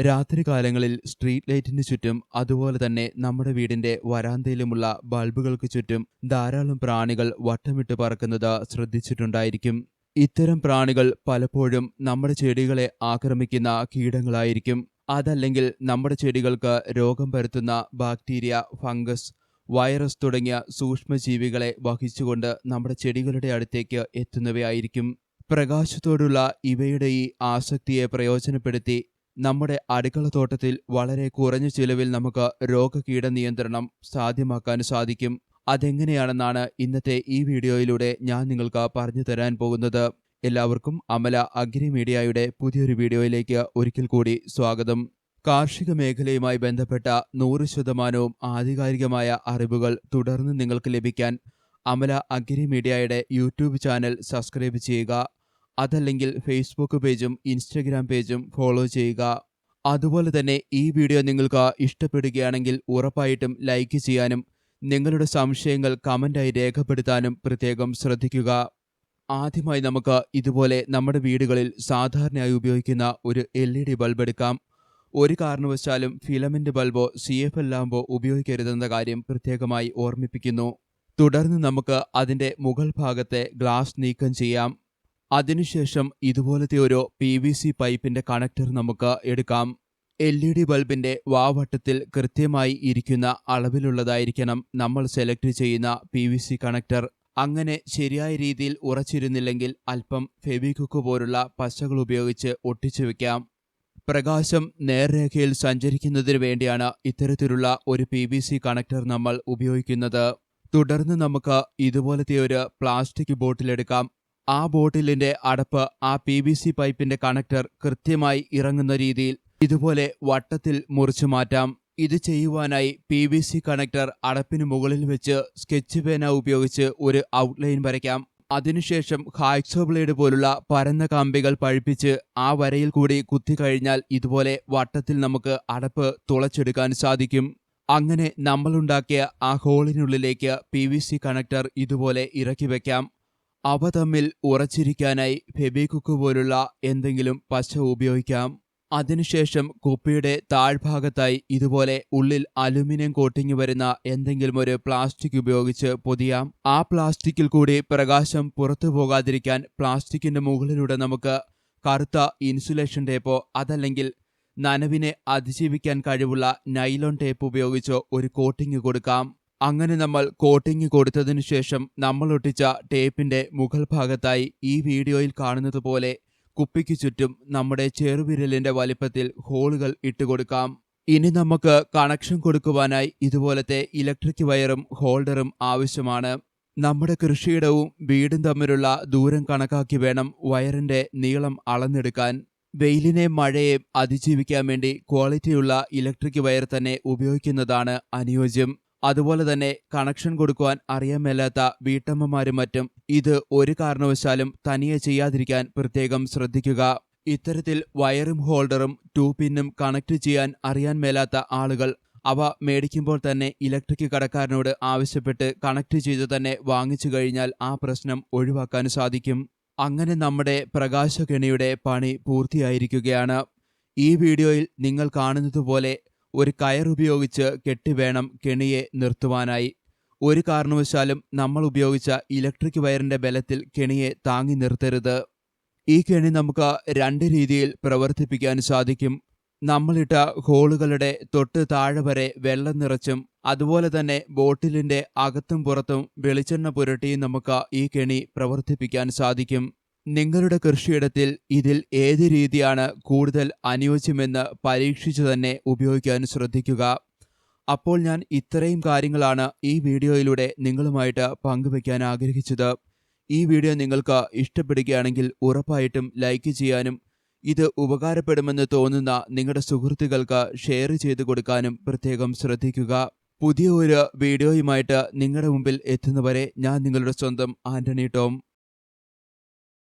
രാത്രികാലങ്ങളിൽ സ്ട്രീറ്റ് ലൈറ്റിന് ചുറ്റും അതുപോലെ തന്നെ നമ്മുടെ വീടിന്റെ വരാന്തയിലുമുള്ള ബൾബുകൾക്ക് ചുറ്റും ധാരാളം പ്രാണികൾ വട്ടമിട്ട് പറക്കുന്നത് ശ്രദ്ധിച്ചിട്ടുണ്ടായിരിക്കും. ഇത്തരം പ്രാണികൾ പലപ്പോഴും നമ്മുടെ ചെടികളെ ആക്രമിക്കുന്ന കീടങ്ങളായിരിക്കും. അതല്ലെങ്കിൽ നമ്മുടെ ചെടികൾക്ക് രോഗം പരത്തുന്ന ബാക്ടീരിയ ഫംഗസ് വൈറസ് തുടങ്ങിയ സൂക്ഷ്മജീവികളെ വഹിച്ചുകൊണ്ട് നമ്മുടെ ചെടികളുടെ അടുത്തേക്ക് എത്തുന്നവയായിരിക്കും. പ്രകാശത്തോടുള്ള ഇവയുടെ ഈ ആസക്തിയെ പ്രയോജനപ്പെടുത്തി നമ്മുടെ അടുക്കളത്തോട്ടത്തിൽ വളരെ കുറഞ്ഞ ചിലവിൽ നമുക്ക് രോഗകീട നിയന്ത്രണം സാധ്യമാക്കാൻ സാധിക്കും. അതെങ്ങനെയാണെന്നാണ് ഇന്നത്തെ ഈ വീഡിയോയിലൂടെ ഞാൻ നിങ്ങൾക്ക് പറഞ്ഞു തരാൻ പോകുന്നത്. എല്ലാവർക്കും അമല അഗ്രി മീഡിയയുടെ പുതിയൊരു വീഡിയോയിലേക്ക് ഒരിക്കൽ കൂടി സ്വാഗതം. കാർഷിക മേഖലയുമായി ബന്ധപ്പെട്ട നൂറ് ശതമാനവും ആധികാരികമായ അറിവുകൾ തുടർന്ന് നിങ്ങൾക്ക് ലഭിക്കാൻ അമല അഗ്രി മീഡിയയുടെ യൂട്യൂബ് ചാനൽ സബ്സ്ക്രൈബ് ചെയ്യുക. അതല്ലെങ്കിൽ ഫേസ്ബുക്ക് പേജും ഇൻസ്റ്റഗ്രാം പേജും ഫോളോ ചെയ്യുക. അതുപോലെ തന്നെ ഈ വീഡിയോ നിങ്ങൾക്ക് ഇഷ്ടപ്പെടുകയാണെങ്കിൽ ഉറപ്പായിട്ടും ലൈക്ക് ചെയ്യാനും നിങ്ങളുടെ സംശയങ്ങൾ കമന്റായി രേഖപ്പെടുത്താനും പ്രത്യേകം ശ്രദ്ധിക്കുക. ആദ്യമായി നമുക്ക് ഇതുപോലെ നമ്മുടെ വീടുകളിൽ സാധാരണയായി ഉപയോഗിക്കുന്ന ഒരു എൽ ഇ ഡി ബൾബ് എടുക്കാം. ഒരു കാരണവശാലും ഫിലമെന്റ് ബൾബോ സി എഫ് എൽ ലാമ്പോ ഉപയോഗിക്കരുതെന്ന കാര്യം പ്രത്യേകമായി ഓർമ്മിപ്പിക്കുന്നു. തുടർന്ന് നമുക്ക് അതിന്റെ മുകൾ ഭാഗത്തെ ഗ്ലാസ് നീക്കം ചെയ്യാം. അതിനുശേഷം ഇതുപോലത്തെ ഒരു പി വി സി പൈപ്പിന്റെ കണക്ടർ നമുക്ക് എടുക്കാം. എൽ ഇ ഡി ബൾബിന്റെ വാവട്ടത്തിൽ കൃത്യമായി ഇരിക്കുന്ന അളവിലുള്ളതായിരിക്കണം നമ്മൾ സെലക്ട് ചെയ്യുന്ന പി വി സി കണക്ടർ. അങ്ങനെ ശരിയായ രീതിയിൽ ഉറച്ചിരുന്നില്ലെങ്കിൽ അല്പം ഫെബിക്കുക്ക് പോലുള്ള പശകൾ ഉപയോഗിച്ച് ഒട്ടിച്ചു വയ്ക്കാം പ്രകാശം നേർരേഖയിൽ സഞ്ചരിക്കുന്നതിന് വേണ്ടിയാണ് ഇത്തരത്തിലുള്ള ഒരു പി വി സി കണക്ടർ നമ്മൾ ഉപയോഗിക്കുന്നത്. തുടർന്ന് നമുക്ക് ഇതുപോലത്തെ ഒരു പ്ലാസ്റ്റിക് ബോട്ടിലെടുക്കാം ആ ബോട്ടിലിന്റെ അടപ്പ് ആ പി വി സി പൈപ്പിന്റെ കണക്ടർ കൃത്യമായി ഇറങ്ങുന്ന രീതിയിൽ ഇതുപോലെ വട്ടത്തിൽ മുറിച്ചു മാറ്റാം. ഇത് ചെയ്യുവാനായി പി വി സി കണക്ടർ അടപ്പിന് മുകളിൽ വെച്ച് സ്കെച്ച് പേന ഉപയോഗിച്ച് ഒരു ഔട്ട്ലൈൻ വരയ്ക്കാം. അതിനുശേഷം ഹാക്സോ ബ്ലേഡ് പോലുള്ള പരന്ന കമ്പികൾ പഴിപ്പിച്ച് ആ വരയിൽ കൂടി കുത്തിക്കഴിഞ്ഞാൽ ഇതുപോലെ വട്ടത്തിൽ നമുക്ക് അടപ്പ് തുളച്ചെടുക്കാൻ സാധിക്കും. അങ്ങനെ നമ്മളുണ്ടാക്കിയ ആ ഹോളിനുള്ളിലേക്ക് പി വി സി കണക്ടർ ഇതുപോലെ ഇറക്കി വെക്കാം. അവ തമ്മിൽ ഉറച്ചിരിക്കാനായി ഫെബിക്കുക്ക് പോലുള്ള എന്തെങ്കിലും പശ ഉപയോഗിക്കാം. അതിനുശേഷം കുപ്പിയുടെ താഴ്ഭാഗത്തായി ഇതുപോലെ ഉള്ളിൽ അലുമിനിയം കോട്ടിങ് വരുന്ന എന്തെങ്കിലും ഒരു പ്ലാസ്റ്റിക് ഉപയോഗിച്ച് പൊതിയാം. ആ പ്ലാസ്റ്റിക്കിൽ കൂടി പ്രകാശം പുറത്തു പോകാതിരിക്കാൻ പ്ലാസ്റ്റിക്കിന്റെ മുകളിലൂടെ നമുക്ക് കറുത്ത ഇൻസുലേഷൻ ടേപ്പോ അതല്ലെങ്കിൽ നനവിനെ അതിജീവിക്കാൻ കഴിവുള്ള നൈലോൺ ടേപ്പ് ഉപയോഗിച്ചോ ഒരു കോട്ടിങ് കൊടുക്കാം. അങ്ങനെ നമ്മൾ കോട്ടിങ് കൊടുത്തതിനു ശേഷം നമ്മൾ ഒട്ടിച്ച ടേപ്പിന്റെ മുകൾ ഭാഗത്തായി ഈ വീഡിയോയിൽ കാണുന്നത് പോലെ കുപ്പിക്ക് ചുറ്റും നമ്മുടെ ചെറുവിരലിന്റെ വലിപ്പത്തിൽ ഹോളുകൾ ഇട്ടുകൊടുക്കാം ഇനി നമുക്ക് കണക്ഷൻ കൊടുക്കുവാനായി ഇതുപോലത്തെ ഇലക്ട്രിക് വയറും ഹോൾഡറും ആവശ്യമാണ്. നമ്മുടെ കൃഷിയിടവും വീടും തമ്മിലുള്ള ദൂരം കണക്കാക്കി വേണം വയറിന്റെ നീളം അളന്നെടുക്കാൻ. വെയിലിനെ മഴയെ അതിജീവിക്കാൻ വേണ്ടി ക്വാളിറ്റിയുള്ള ഇലക്ട്രിക് വയർ തന്നെ ഉപയോഗിക്കുന്നതാണ് അനുയോജ്യം. അതുപോലെ തന്നെ കണക്ഷൻ കൊടുക്കുവാൻ അറിയാമല്ലാത്ത വീട്ടമ്മമാരും മറ്റും ഇത് ഒരു കാരണവശാലും തനിയെ ചെയ്യാതിരിക്കാൻ പ്രത്യേകം ശ്രദ്ധിക്കുക. ഇത്തരത്തിൽ വയറും ഹോൾഡറും ടൂ പിന്നും കണക്ട് ചെയ്യാൻ അറിയാൻ മേലാത്ത ആളുകൾ അവ മേടിക്കുമ്പോൾ തന്നെ ഇലക്ട്രിക് കടക്കാരനോട് ആവശ്യപ്പെട്ട് കണക്ട് ചെയ്ത് തന്നെ വാങ്ങിച്ചു കഴിഞ്ഞാൽ ആ പ്രശ്നം ഒഴിവാക്കാൻ സാധിക്കും. അങ്ങനെ നമ്മുടെ പ്രകാശകണിയുടെ പണി പൂർത്തിയായിരിക്കുകയാണ്. ഈ വീഡിയോയിൽ നിങ്ങൾ കാണുന്നതുപോലെ ഒരു കയറുപയോഗിച്ച് കെട്ടിവേണം കെണിയെ നിർത്തുവാനായി. ഒരു കാരണവശാലും നമ്മൾ ഉപയോഗിച്ച ഇലക്ട്രിക് വയറിന്റെ ബലത്തിൽ കെണിയെ താങ്ങി നിർത്തരുത്. ഈ കെണി നമുക്ക് രണ്ട് രീതിയിൽ പ്രവർത്തിപ്പിക്കാൻ സാധിക്കും. നമ്മളിട്ട ഹോളുകളുടെ തൊട്ട് താഴെ വരെ വെള്ളം നിറച്ചും അതുപോലെ തന്നെ ബോട്ടിലിന്റെ അകത്തും പുറത്തും വെളിച്ചെണ്ണ പുരട്ടിയും നമുക്ക് ഈ കെണി പ്രവർത്തിപ്പിക്കാൻ സാധിക്കും. നിങ്ങളുടെ കൃഷിയിടത്തിൽ ഇതിൽ ഏത് രീതിയാണ് കൂടുതൽ അനുയോജ്യമെന്ന് പരീക്ഷിച്ചു തന്നെ ഉപയോഗിക്കാൻ ശ്രദ്ധിക്കുക. അപ്പോൾ ഞാൻ ഇത്രയും കാര്യങ്ങളാണ് ഈ വീഡിയോയിലൂടെ നിങ്ങളുമായിട്ട് പങ്കുവയ്ക്കാൻ ആഗ്രഹിച്ചത്. ഈ വീഡിയോ നിങ്ങൾക്ക് ഇഷ്ടപ്പെടുകയാണെങ്കിൽ ഉറപ്പായിട്ടും ലൈക്ക് ചെയ്യാനും ഇത് ഉപകാരപ്പെടുമെന്ന് തോന്നുന്ന നിങ്ങളുടെ സുഹൃത്തുക്കൾക്ക് ഷെയർ ചെയ്തു കൊടുക്കാനും പ്രത്യേകം ശ്രദ്ധിക്കുക. പുതിയ ഒരു വീഡിയോയുമായിട്ട് നിങ്ങളുടെ മുമ്പിൽ എത്തുന്നവരെ ഞാൻ നിങ്ങളുടെ സ്വന്തം ആന്റണി ടോം.